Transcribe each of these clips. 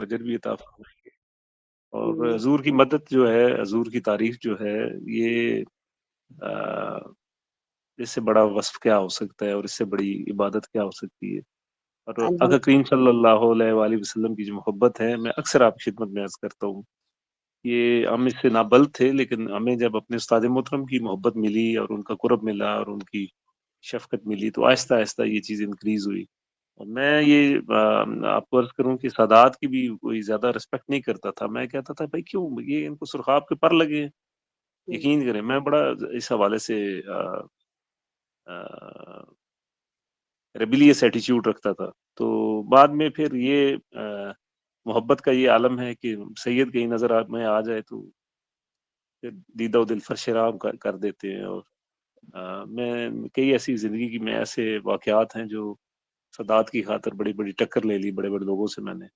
اجر بھی عطا فرمائیں گے۔ اور حضور کی مدد جو ہے حضور کی تعریف جو ہے یہ اس سے بڑا وصف کیا ہو سکتا ہے اور اس سے بڑی عبادت کیا ہو سکتی ہے؟ اور ہاں جی۔ اگر کریم صلی اللہ علیہ وآلہ وسلم کی جو محبت ہے میں اکثر آپ کی خدمت میں عرض کرتا ہوں یہ ہم اس سے نابل تھے لیکن ہمیں جب اپنے استاد محترم کی محبت ملی اور ان کا قرب ملا اور ان کی شفقت ملی تو آہستہ آہستہ یہ چیز انکریز ہوئی۔ اور میں یہ آپ کو عرض کروں کہ سادات کی بھی کوئی زیادہ رسپیکٹ نہیں کرتا تھا۔ میں کہتا تھا بھائی کیوں؟ یہ ان کو سرخاب کے پر لگے ہیں۔ یقین کریں میں بڑا اس حوالے سے ریبیلیس ایٹیچیوڈ رکھتا تھا۔ تو بعد میں پھر یہ محبت کا یہ عالم ہے کہ سید کہیں نظر میں آ جائے تو پھر دیدہ و دل فرشرام کر دیتے ہیں۔ اور میں کئی ایسی زندگی کی میں ایسے واقعات ہیں جو صدات کی خاطر بڑی بڑی ٹکر لے لی بڑے بڑے لوگوں سے میں نے۔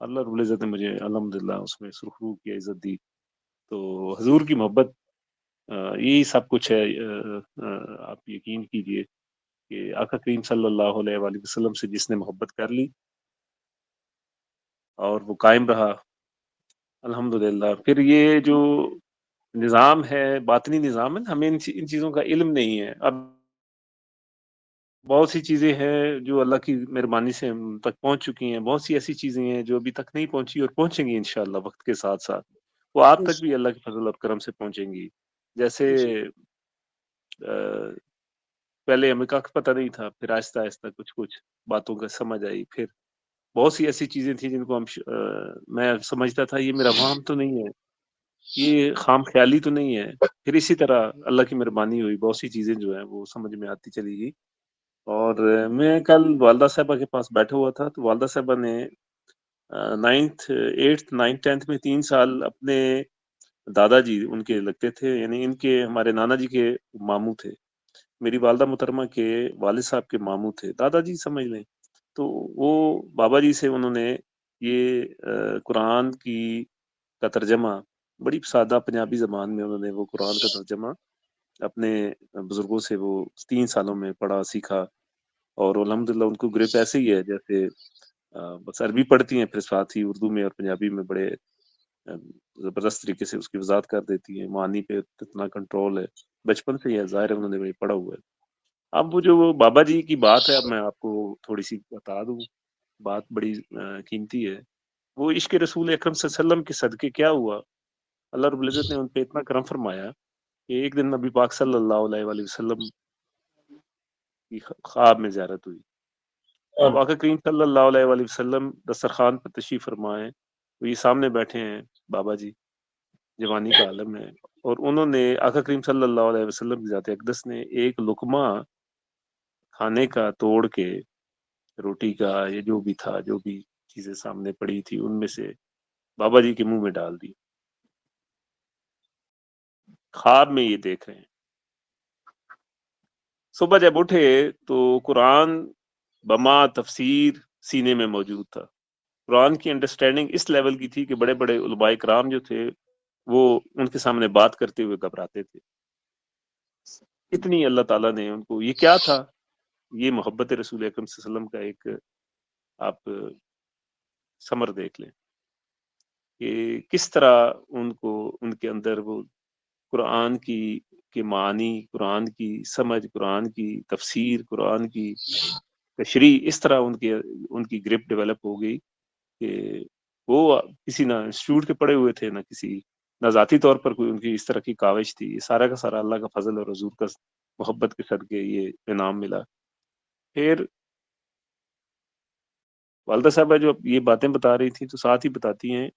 اللہ رب العزت نے مجھے الحمد للہ اس میں سرخرو کی عزت دی۔ تو حضور کی محبت یہی سب کچھ ہے۔ آپ یقین کیجیے کہ آقا کریم صلی اللہ علیہ وآلہ وسلم سے جس نے محبت کر لی اور وہ قائم رہا الحمد پھر یہ جو نظام ہے، باطنی نظام ہے، ہمیں ان چیزوں کا علم نہیں ہے۔ اب بہت سی چیزیں ہیں جو اللہ کی مہربانی سے ہم تک پہنچ چکی ہیں بہت سی ایسی چیزیں ہیں جو ابھی تک نہیں پہنچی اور پہنچیں گی انشاءاللہ وقت کے ساتھ ساتھ۔ وہ آپ تک بھی اللہ کے فضل اور کرم سے پہنچیں گی۔ جیسے پہلے ہمیں کخ پتہ نہیں تھا پھر آہستہ آہستہ کچھ کچھ باتوں کا سمجھ آئی۔ پھر بہت سی ایسی چیزیں تھیں جن کو ہم میں سمجھتا تھا یہ میرا وہم تو نہیں ہے یہ خام خیالی تو نہیں ہے۔ پھر اسی طرح اللہ کی مہربانی ہوئی بہت سی چیزیں جو ہیں وہ سمجھ میں آتی چلی گئی۔ اور میں کل والدہ صاحبہ کے پاس بیٹھا ہوا تھا تو والدہ صاحبہ نے نائنتھ ایٹتھ نائنتھ ٹینتھ میں تین سال اپنے دادا جی ان کے لگتے تھے یعنی ان کے ہمارے نانا جی کے ماموں تھے۔ میری والدہ محترمہ کے والد صاحب کے ماموں تھے۔ دادا جی سمجھ لیں تو وہ بابا جی سے انہوں نے یہ قرآن کی کا ترجمہ بڑی سادہ پنجابی زبان میں انہوں نے وہ قرآن کا ترجمہ اپنے بزرگوں سے وہ تین سالوں میں پڑھا، سیکھا اور الحمد للہ ان کو گرپ ایسے ہی ہے جیسے بس عربی پڑھتی ہیں، پھر ساتھ ہی اردو میں اور پنجابی میں بڑے زبردست طریقے سے اس کی وضاحت کر دیتی ہیں۔ معنی پہ اتنا کنٹرول ہے۔ بچپن سے ہی ظاہر ہے انہوں نے پڑھا ہوا ہے۔ اب وہ جو بابا جی کی بات ہے، اب میں آپ کو تھوڑی سی بتا دوں۔ بات بڑی قیمتی ہے۔ وہ عشق رسول اکرم صلی اللہ علیہ وسلم کے صدقے، کیا ہوا؟ اللہ رب العزت نے ان پہ اتنا کرم فرمایا کہ ایک دن نبی پاک صلی اللہ علیہ وآلہ وسلم کی خواب میں زیارت ہوئی۔ واقع کریم صلی اللہ علیہ وآلہ وسلم دسترخوان پر تشریف فرمائے وہ یہ سامنے بیٹھے ہیں بابا جی جوانی کا عالم ہے اور انہوں نے آقا کریم صلی اللہ علیہ وسلم کی ذات اقدس نے ایک لکمہ کھانے کا توڑ کے روٹی کا یا جو بھی تھا جو بھی چیزیں سامنے پڑی تھی ان میں سے بابا جی کے منہ میں ڈال دی۔ خواب میں یہ دیکھ رہے ہیں۔ صبح جب اٹھے تو قرآن بما تفسیر سینے میں موجود تھا۔ قرآن کی انڈرسٹینڈنگ اس لیول کی تھی کہ بڑے بڑے علماء کرام جو تھے وہ ان کے سامنے بات کرتے ہوئے گھبراتے تھے۔ اتنی اللہ تعالیٰ نے ان کو، یہ کیا تھا؟ یہ محبت رسول اکرم صلی اللہ علیہ وسلم کا ایک آپ سمر دیکھ لیں کہ کس طرح ان کو، ان کے اندر وہ قرآن کی کے معنی، قرآن کی سمجھ، قرآن کی تفسیر، قرآن کی تشریح، اس طرح ان کے، ان کی گرپ ڈیولپ ہو گئی کہ وہ کسی نہ انسٹیٹیوٹ کے پڑھے ہوئے تھے، نہ کسی نہ ذاتی طور پر کوئی ان کی اس طرح کی کاوش تھی۔ یہ سارا کا سارا اللہ کا فضل اور حضور کا محبت کے صدقے یہ انعام ملا۔ پھر والدہ صاحبہ جو یہ باتیں بتا رہی تھی تو ساتھ ہی بتاتی ہیں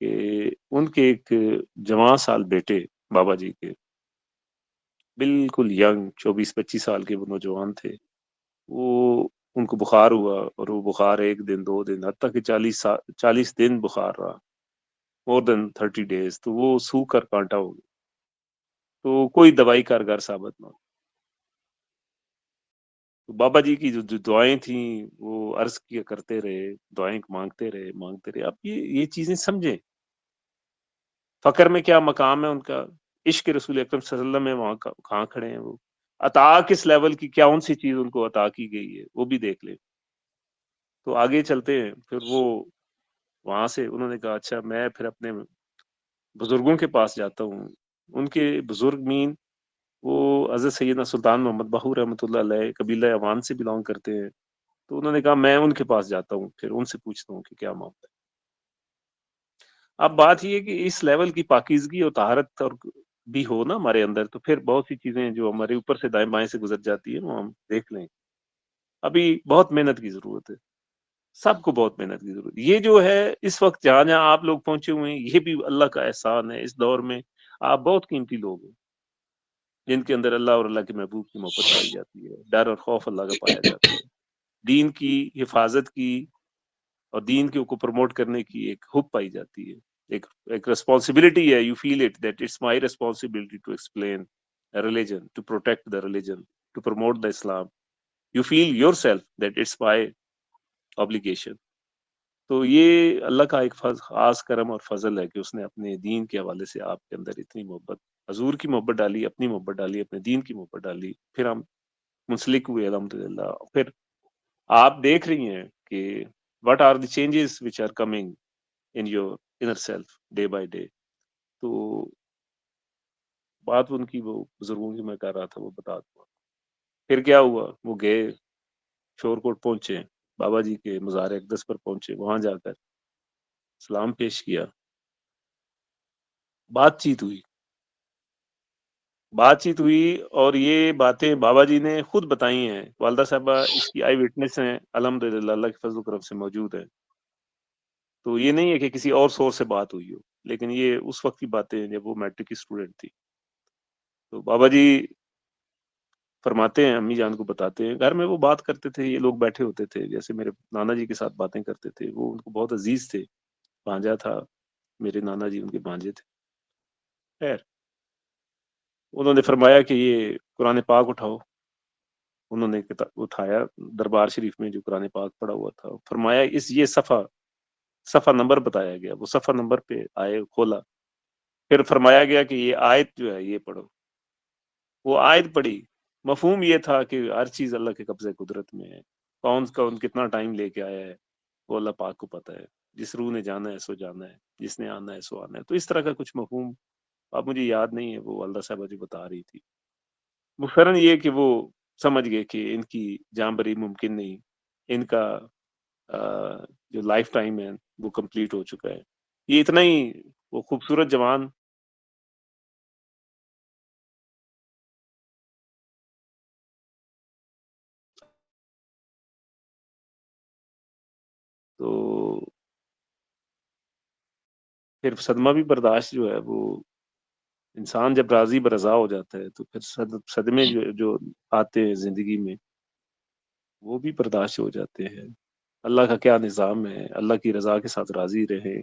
کہ ان کے ایک جوان سال بیٹے بابا جی کے۔ بالکل ینگ چوبیس، پچیس سال کے وہ نوجوان تھے۔ وہ ان کو بخار ہوا اور وہ بخار ایک دن، دو دن، حتیٰ کہ چالیس چالیس دن بخار رہا۔ مور دین تھرٹی ڈیز تو وہ سو کر کانٹا ہو گیا۔ تو کوئی دوائی کارگر ثابت نہ تو بابا جی کی جو دعائیں تھیں، وہ عرض کیا کرتے رہے، دعائیں مانگتے رہے مانگتے رہے۔ آپ یہ یہ چیزیں سمجھیں۔ فقر میں کیا مقام ہے ان کا؟ عشق رسول اکرم صلی اللہ علیہ وسلم میں وہاں کہاں کھڑے ہیں وہ؟ عطا کس لیول کی، کیا ان سی چیز ان کو عطا کی گئی ہے؟ وہ بھی دیکھ لیں۔ تو آگے چلتے ہیں، پھر وہ وہاں سے انہوں نے کہا اچھا میں پھر اپنے بزرگوں کے پاس جاتا ہوں۔ ان کے بزرگ مین، وہ حضرت سیدنا سلطان محمد بہو رحمۃ اللہ علیہ، قبیلہ عوان سے بلانگ کرتے ہیں۔ تو انہوں نے کہا، میں ان کے پاس جاتا ہوں، پھر ان سے پوچھتا ہوں کہ کیا معاملہ ہے۔ اب بات یہ کہ اس لیول کی پاکیزگی اور طہارت اور بھی ہو نا ہمارے اندر، تو پھر بہت سی چیزیں جو ہمارے اوپر سے دائیں بائیں سے گزر جاتی ہے وہ ہم دیکھ لیں۔ ابھی بہت محنت کی ضرورت ہے۔ سب کو بہت محنت کی ضرورت۔ یہ جو ہے، اس وقت جہاں جہاں آپ لوگ پہنچے ہوئے ہیں، یہ بھی اللہ کا احسان ہے۔ اس دور میں آپ بہت قیمتی لوگ ہیں، جن کے اندر اللہ اور اللہ کے محبوب کی محبت پائی جاتی ہے۔ ڈر اور خوف اللہ کا پایا جاتا ہے۔ دین کی حفاظت کی اور دین کے کو پروموٹ کرنے کی ایک حب پائی جاتی ہے۔ ایک ایک ریسپانسبلٹی ہے you feel it that it's my responsibility to explain religion to protect the religion to promote the Islam you feel yourself that it's my obligation تو یہ اللہ کا ایک خاص کرم اور فضل ہے کہ اس نے اپنے دین کے حوالے سے آپ کے اندر اتنی محبت، حضور کی محبت ڈالی، اپنی محبت ڈالی، اپنے دین کی محبت ڈالی، پھر ہم منسلک ہوئے الحمد للہ پھر آپ دیکھ رہی ہیں کہ what are the changes which are coming in your inner self day by day تو بات ان کی وہ بزرگوں کی میں کر رہا تھا، وہ بتا دوں پھر کیا ہوا؟ وہ گئے، شور کوٹ پہنچے، بابا جی کے مزار اقدس پر پہنچے، وہاں جا کر سلام پیش کیا۔ بات چیت ہوئی۔ بات چیت ہوئی اور یہ باتیں بابا جی نے خود بتائی ہیں۔ والدہ صاحبہ اس کی آئی وٹنس ہیں الحمد للہ اللہ کے فضل کرم سے موجود ہے تو یہ نہیں ہے کہ کسی اور سورس سے بات ہوئی ہو، لیکن یہ اس وقت کی باتیں جب وہ میٹرک کی اسٹوڈنٹ تھی۔ تو بابا جی فرماتے ہیں، امی جان کو بتاتے ہیں۔ گھر میں وہ بات کرتے تھے، یہ لوگ بیٹھے ہوتے تھے، جیسے میرے نانا جی کے ساتھ باتیں کرتے تھے۔ وہ ان کو بہت عزیز تھے۔ بانجا تھا، میرے نانا جی ان کے بانجے تھے۔ خیر، انہوں نے فرمایا کہ یہ قرآن پاک اٹھاؤ۔ انہوں نے اٹھایا، دربار شریف میں جو قرآن پاک پڑا ہوا تھا۔ فرمایا، اس یہ صفحہ صفحہ نمبر بتایا گیا، وہ صفحہ نمبر پہ آئے، کھولا۔ پھر فرمایا گیا کہ یہ آیت جو ہے، یہ پڑھو۔ وہ آیت پڑھی، مفہوم یہ تھا کہ ہر چیز اللہ کے قبضے قدرت میں ہے۔ کون کا کتنا ٹائم لے کے آیا ہے، وہ اللہ پاک کو پتہ ہے۔ جس روح نے جانا ہے، سو جانا ہے، جس نے آنا ہے، سو آنا ہے۔ تو اس طرح کا کچھ مفہوم اب مجھے یاد نہیں ہے، وہ والدہ صاحبہ جو بتا رہی تھی۔ مفرن یہ کہ وہ سمجھ گئے کہ ان کی جان بری ممکن نہیں، ان کا جو لائف ٹائم ہے وہ کمپلیٹ ہو چکا ہے۔ یہ اتنا ہی، وہ خوبصورت جوان۔ تو پھر صدمہ بھی برداشت جو ہے، وہ انسان جب راضی برضا ہو جاتا ہے، تو پھر صدمے جو جو آتے ہیں زندگی میں، وہ بھی برداشت ہو جاتے ہیں۔ اللہ کا کیا نظام ہے؟ اللہ کی رضا کے ساتھ راضی رہے،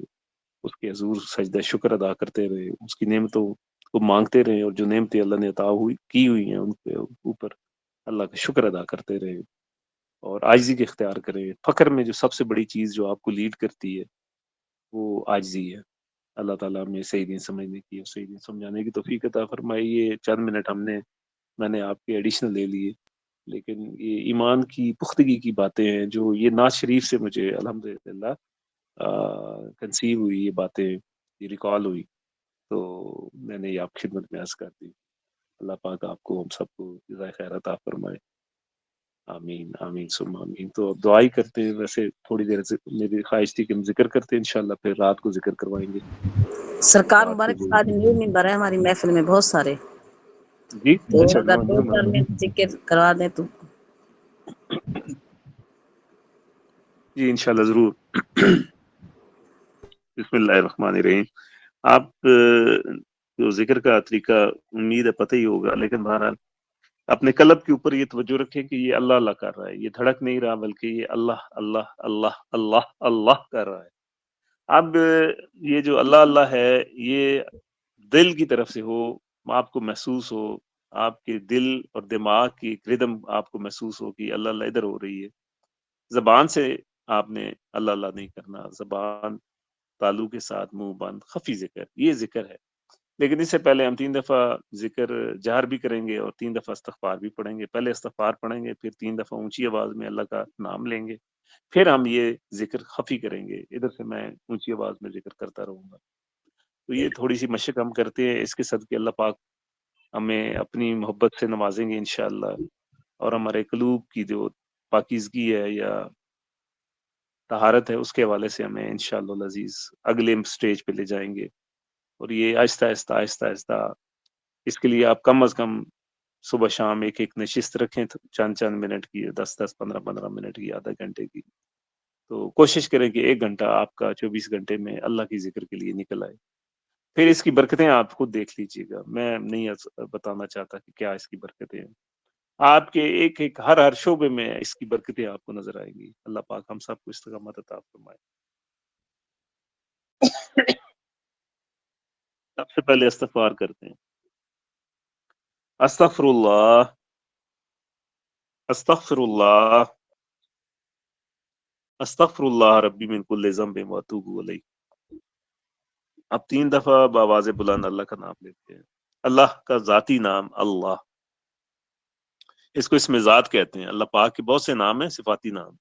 اس کے حضور سجدہ شکر ادا کرتے رہے، اس کی نعمتوں کو مانگتے رہے اور جو نعمتیں اللہ نے عطا ہوئی، کی ہوئی ہیں، ان پہ اوپر اللہ کا شکر ادا کرتے رہے اور آجزی کے اختیار کریں فخر میں جو سب سے بڑی چیز جو آپ کو لیڈ کرتی ہے، وہ آجزی ہے۔ اللہ تعالیٰ میں صحیح دین سمجھنے کی اور صحیح دین سمجھانے کی توفیق عطا فرمائی یہ چند منٹ ہم نے، میں نے آپ کے ایڈیشنل لے لیے۔ لیکن یہ ایمان کی پختگی کی باتیں ہیں جو یہ ناز شریف سے مجھے الحمد للہ کنسیو ہوئی یہ باتیں یہ ریکال ہوئی۔ تو میں نے یہ آپ خدمت میں عرض کر دی۔ اللہ پاک آپ کو ہم سب کو خیر عطا فرمائے۔ آمین آمین سم آمین۔ تو اب دعائی کرتے ہیں۔ ویسے تھوڑی دیر سے میری خواہش تھی کہ ہم ذکر کرتے ہیں انشاءاللہ پھر رات کو ذکر کروائیں گے۔ سرکار مبارک آدمی ممبر ہے ہماری محفل میں بہت سارے۔ جی۔ دو ذکر کروا دیں تو۔ جی انشاءاللہ ضرور۔ بسم اللہ الرحمن الرحیم۔ آپ جو ذکر کا طریقہ امید ہے پتہ ہی ہوگا لیکن بہرحال اپنے قلب کے اوپر یہ توجہ رکھیں کہ یہ اللہ اللہ کر رہا ہے۔ یہ دھڑک نہیں رہا بلکہ یہ اللہ اللہ اللہ اللہ اللہ کر رہا ہے۔ اب یہ جو اللہ اللہ ہے یہ دل کی طرف سے ہو آپ کو محسوس ہو، آپ کے دل اور دماغ کی ایک ردم آپ کو محسوس ہو کہ اللہ اللہ ادھر ہو رہی ہے۔ زبان سے آپ نے اللہ اللہ نہیں کرنا، زبان تالو کے ساتھ منہ بند، خفی ذکر، یہ ذکر ہے۔ لیکن اس سے پہلے ہم تین دفعہ ذکر، جہر بھی کریں گے اور تین دفعہ استغفار بھی پڑھیں گے۔ پہلے استغفار پڑھیں گے، پھر تین دفعہ اونچی آواز میں اللہ کا نام لیں گے۔ پھر ہم یہ ذکر خفی کریں گے۔ ادھر سے میں اونچی آواز میں ذکر کرتا رہوں گا۔ تو یہ تھوڑی سی مشق ہم کرتے ہیں اس کے صدقے اللہ پاک ہمیں اپنی محبت سے نوازیں گے انشاءاللہ اور ہمارے قلوب کی جو پاکیزگی ہے یا طہارت ہے اس کے حوالے سے ہمیں انشاءاللہ العزیز اگلے سٹیج پہ لے جائیں گے اور یہ آہستہ آہستہ آہستہ آہستہ اس کے لیے آپ کم از کم صبح شام ایک ایک نشست رکھیں چند چند منٹ کی دس دس پندرہ پندرہ منٹ کی آدھا گھنٹے کی تو کوشش کریں کہ ایک گھنٹہ آپ کا چوبیس گھنٹے میں اللہ کی ذکر کے لیے نکل آئے پھر اس کی برکتیں آپ خود دیکھ لیجیے گا۔ میں نہیں بتانا چاہتا کہ کیا اس کی برکتیں ہیں۔ آپ کے ایک ایک ہر ہر شعبے میں اس کی برکتیں آپ کو نظر آئیں گی۔ اللہ پاک ہم سب کو استقامت عطا فرمائے۔ سب سے پہلے استغفار کرتے ہیں۔ استغفر اللہ استغفر اللہ استغفر اللہ ربی من کل ذنب واتوب علیہ اب تین دفعہ باواز بلند اللہ کا نام لیتے ہیں۔ اللہ کا ذاتی نام اللہ۔ اس کو اس میں ذات کہتے ہیں۔ اللہ پاک کے بہت سے نام ہیں، صفاتی نام۔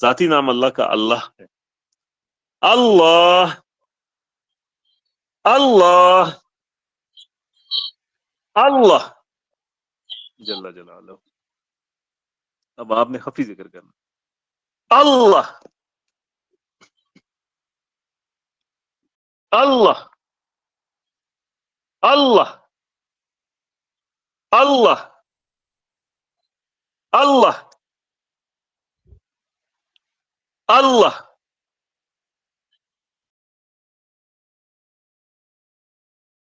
ذاتی نام اللہ کا اللہ ہے۔ اللہ۔ اللہ۔ اللہ۔ جل جلالہ۔ اب آپ نے خفی ذکر کرنا۔ اللہ۔ Allah. Allah. Allah. Allah. Allah.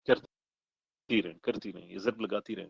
کرتی رہیں کرتی رہیں یہ ضرب لگاتی رہیں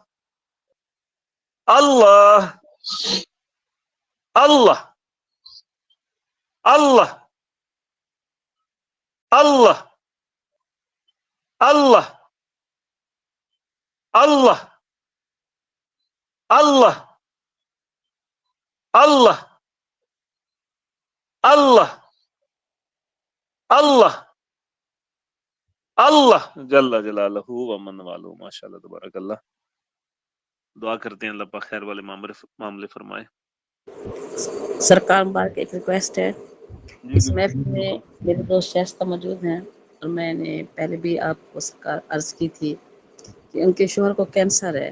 الله الله الله الله الله الله الله الله الله الله الله جل جلاله ومن معلوم ما شاء الله تبارك الله دعا کرتے ہیں اللہ پاک خیر والے معاملے فرمائے۔ سرکار مبارک ایک ریکویسٹ ہے۔ جی، اس محفل میں میرے دوست شائستہ موجود ہیں اور میں نے پہلے بھی آپ کو سرکار عرض کی تھی کہ ان کے شوہر کو کینسر ہے۔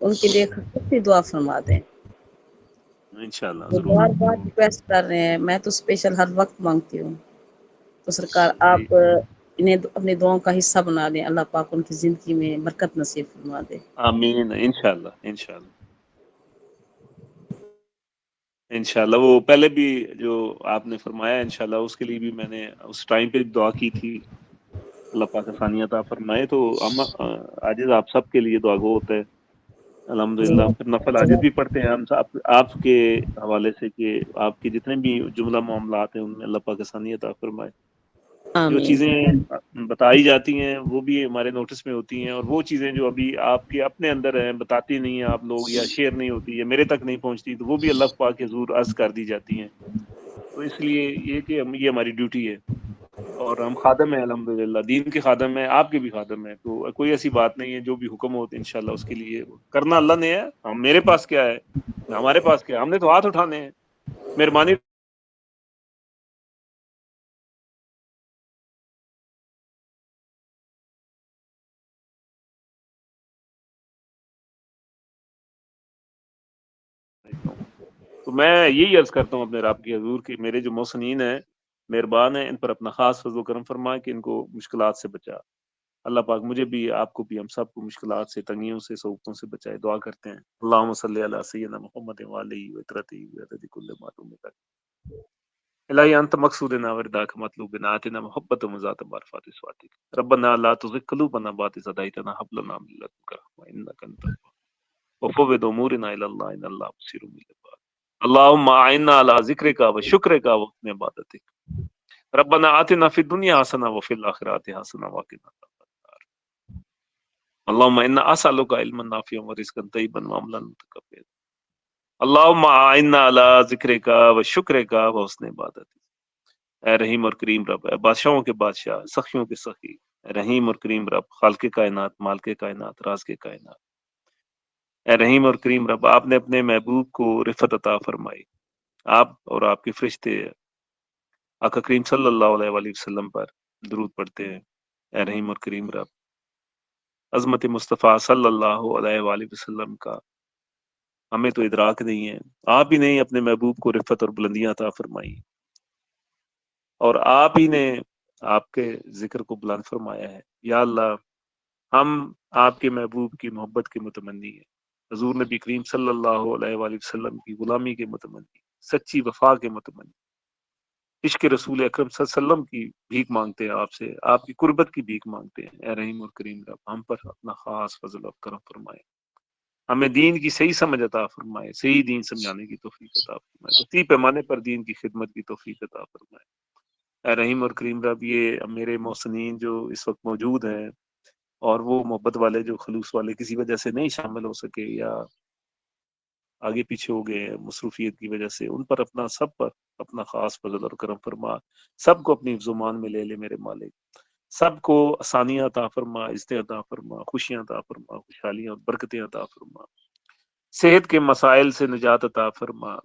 ان کے لیے خصوصی دعا فرما دیں۔ انشاءاللہ بار بار ریکویسٹ کر رہے ہیں۔ میں تو اسپیشل ہر وقت مانگتی ہوں۔ تو سرکار جی۔ آپ انہیں اپنی دعاؤں کا حصہ بنا دیں، اللہ پاک ان کی زندگی میں برکت نصیب فرما دے۔ آمین، انشاءاللہ انشاءاللہ۔ انشاءاللہ، وہ پہلے بھی جو آپ نے فرمایا، انشاءاللہ، اس کے لیے بھی میں نے اس ٹائم پہ دعا کی تھی۔ اللہ پاک ثانیت آپ فرمائے۔ تو ہم عاجز آپ سب کے لیے دعا گو ہوتا ہے۔ الحمدللہ، پھر نفل عاجز بھی پڑھتے ہیں۔ ہم آپ کے حوالے سے کہ آپ کے جتنے بھی جملہ معاملات ہیں، ان میں اللہ پاک ثانیت آپ فرمائے۔ جو چیزیں بتائی جاتی ہیں وہ بھی ہمارے نوٹس میں ہوتی ہیں اور وہ چیزیں جو ابھی آپ کے اپنے اندر ہیں بتاتی نہیں ہیں آپ لوگ یا شیئر نہیں ہوتی یا میرے تک نہیں پہنچتی تو وہ بھی اللہ پاک کے حضور عرض کر دی جاتی ہیں۔ تو اس لیے یہ کہ یہ ہماری ڈیوٹی ہے۔ اور ہم خادم ہیں الحمد للہ دین کے خادم ہیں آپ کے بھی خادم ہیں تو کوئی ایسی بات نہیں ہے جو بھی حکم ہوتے ان شاء اللہ اس کے لیے کرنا اللہ نے ہے۔ ہم میرے پاس کیا ہے؟ ہمارے پاس کیا ہے؟ ہم نے تو ہاتھ اٹھانے ہیں۔ مہربانی تو میں یہی عرض کرتا ہوں اپنے رب کی حضور کی میرے جو محسنین ہیں، مہربان ہیں، ان پر اپنا خاص فضل و کرم فرمائے کہ ان کو مشکلات سے بچا۔ اللہ پاک مجھے بھی، آپ کو بھی، ہم سب کو مشکلات سے، تنگیوں سے صعوبتوں سے بچائے دعا کرتے ہیں۔ اللہ صلی اللہ سیدنا محمد والی وطرتی وطرتی کل معلوم تک الہی انت مقصود نا ورداک مطلوب نا اتنا محبت و مزات معرفات سواتی ربنا لا تزغ قلوبنا بعد إذ هديتنا هب لنا من لدنك رحمة إنك أنت الوهاب۔ وفوض أمورنا إلى الله إن الله بصير بالعباد اللهم أعنا على ذكرك وشكرك وحسن عبادتك ربنا آتنا في الدنيا حسنة وفي الآخرة حسنة وقنا عذاب النار۔ اللهم إنا أسألك علما نافعا ورزقا طيبا وعملا متقبلا اللهم أعنا على ذكرك وشكرك وحسن عبادتك اے رحیم اور کریم رب، اے بادشاہوں کے بادشاہ، سخیوں کے سخی۔ اے رحیم اور کریم رب، خالق کائنات مال کے کائنات راز کے کائنات۔ اے رحیم اور کریم رب، آپ نے اپنے محبوب کو رفت عطا فرمائی۔ آپ اور آپ کے فرشتے آقا کریم صلی اللہ علیہ وآلہ وسلم پر درود پڑھتے ہیں۔ اے رحیم اور کریم رب، عظمت مصطفیٰ صلی اللہ علیہ وآلہ وسلم کا ہمیں تو ادراک نہیں ہے۔ آپ ہی نہیں اپنے محبوب کو رفت اور بلندیاں عطا فرمائی۔ اور آپ ہی نے آپ کے ذکر کو بلند فرمایا ہے۔ یا اللہ، ہم آپ کے محبوب کی محبت کے متمنی ہیں۔ حضور نبی کریم صلی اللہ علیہ وآلہ وسلم کی غلامی کے متمنی، سچی وفا کے متمنی۔ عشق رسول اکرم صلی اللہ علیہ وسلم کی بھیک مانگتے ہیں آپ سے، آپ کی قربت کی بھیک مانگتے ہیں۔ اے رحیم اور کریم رب، ہم پر اپنا خاص فضل و کرم فرمائے۔ ہمیں دین کی صحیح سمجھ عطا فرمائے، صحیح دین سمجھانے کی توفیق عطا فرمائے، وسیع پیمانے پر دین کی خدمت کی توفیق عطا فرمائے۔ اے رحیم اور کریم رب، یہ میرے محسنین جو اس وقت موجود ہیں اور وہ محبت والے جو خلوص والے کسی وجہ سے نہیں شامل ہو سکے یا آگے پیچھے ہو گئے مصروفیت کی وجہ سے، ان پر اپنا سب پر اپنا خاص فضل اور کرم فرما، سب کو اپنی زمان میں لے لے میرے مالک۔ سب کو آسانیاں عطا فرما، عزتیں عطا فرما، خوشیاں عطا فرما، خوشحالیاں اور برکتیں عطا فرما۔ صحت کے مسائل سے نجات عطا فرما۔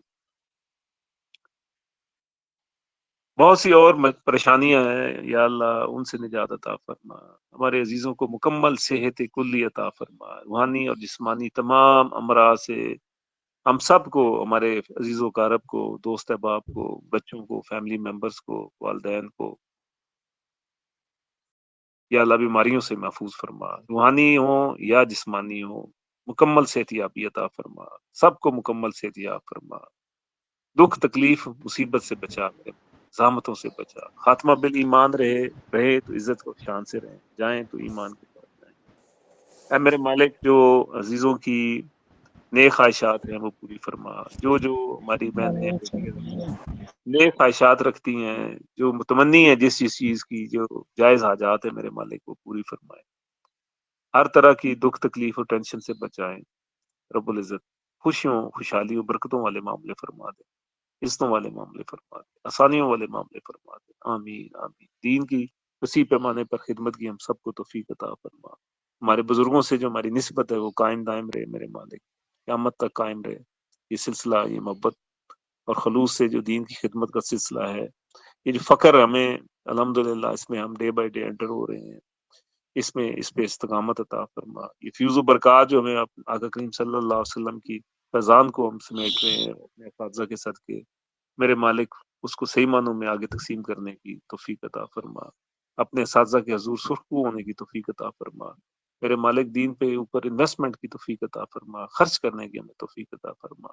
بہت سی اور پریشانیاں ہیں۔ یا اللہ، ان سے نجات عطا فرما۔ ہمارے عزیزوں کو مکمل صحت کلی عطا فرما۔ روحانی اور جسمانی تمام امراض سے ہم سب کو، ہمارے عزیز و کارب کو، دوست احباب کو، بچوں کو فیملی ممبرس کو، والدین کو۔ یا اللہ، بیماریوں سے محفوظ فرما۔ روحانی ہو یا جسمانی ہو مکمل صحت یابی عطا فرما۔ سب کو مکمل صحت یاب فرما۔ دکھ، تکلیف، مصیبت سے بچا کر زحمتوں سے بچا۔ خاتمہ بال ایمان رہے رہے تو عزت کو شان سے رہیں جائیں تو ایمان کے پاس جائیں۔ اے میرے مالک جو عزیزوں کی نئے خواہشات ہیں وہ پوری فرما۔ جو جو ہماری بہنیں نئے خواہشات رکھتی ہیں جو متمنی ہے جس جس چیز کی جو جائز حاجات ہے میرے مالک وہ پوری فرمائے۔ ہر طرح کی دکھ تکلیف اور ٹینشن سے بچائیں۔ رب العزت خوشیوں خوشحالی اور برکتوں والے معاملے فرما دیں عزتوں والے معاملے فرما دیں آسانیوں والے معاملے فرما دیں آمین آمین۔ دین کی وسیع پیمانے پر خدمت کی ہم سب کو توفیق عطا فرما۔ ہمارے بزرگوں سے جو ہماری نسبت ہے، وہ قائم دائم رہے میرے مالک۔ قیامت تک قائم رہے۔ یہ سلسلہ، یہ محبت اور خلوص سے جو دین کی خدمت کا سلسلہ ہے، یہ جو فخر ہمیں الحمد اس میں ہم ڈے بائی ڈے انٹر ہو رہے ہیں۔ اس میں، اس پہ استقامت عطا فرما۔ یہ فیوز و برکات جو ہمیں آقا کریم صلی اللہ علیہ وسلم کی فیضان کو ہم سمیٹ رہے ہیں، اپنے اساتذہ کے ساتھ کے میرے مالک، اس کو صحیح معنوں میں آگے تقسیم کرنے کی توفیق عطا فرما۔ اپنے اساتذہ کے حضور سرخو ہونے کی توفیق عطا فرما۔ میرے مالک، دین پہ اوپر انویسٹمنٹ کی توفیق عطا فرما۔ خرچ کرنے کی ہمیں توفیق عطا فرما۔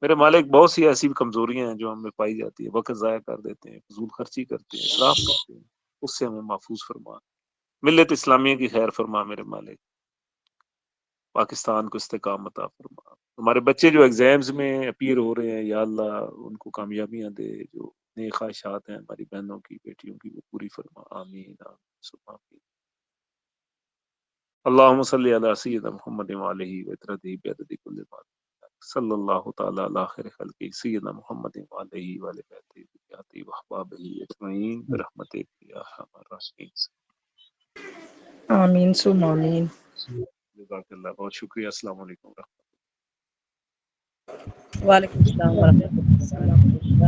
میرے مالک، بہت سی ایسی کمزوریاں ہیں جو ہمیں پائی جاتی ہے وقت ضائع کر دیتے ہیں، فضول خرچی کرتے ہیں اصراف کرتے ہیں، اس سے ہمیں محفوظ فرما۔ ملت اسلامیہ کی خیر فرما میرے مالک۔ پاکستان کو استحکام عطا فرما۔ ہمارے بچے جو ایگزامز میں اپیئر ہو رہے ہیں، یا اللہ ان کو کامیابیاں دے، جو نئے خواہشات ہیں ہماری بہنوں کی، بیٹیوں کی، وہ پوری فرما۔ آمین آمین اللهم صل على سيدنا محمد وعليه وترضي بعدد كل ما صلى الله تعالى على خير خلقه سيدنا محمد وعليه وعلى ذریاتی وحبابہ اجمعین برحمتک یا ارحم الراحمین آمین، سم آمین۔ جزاک اللہ بہت شکریہ السلام علیکم وعلیکم السلام ورحمۃ اللہ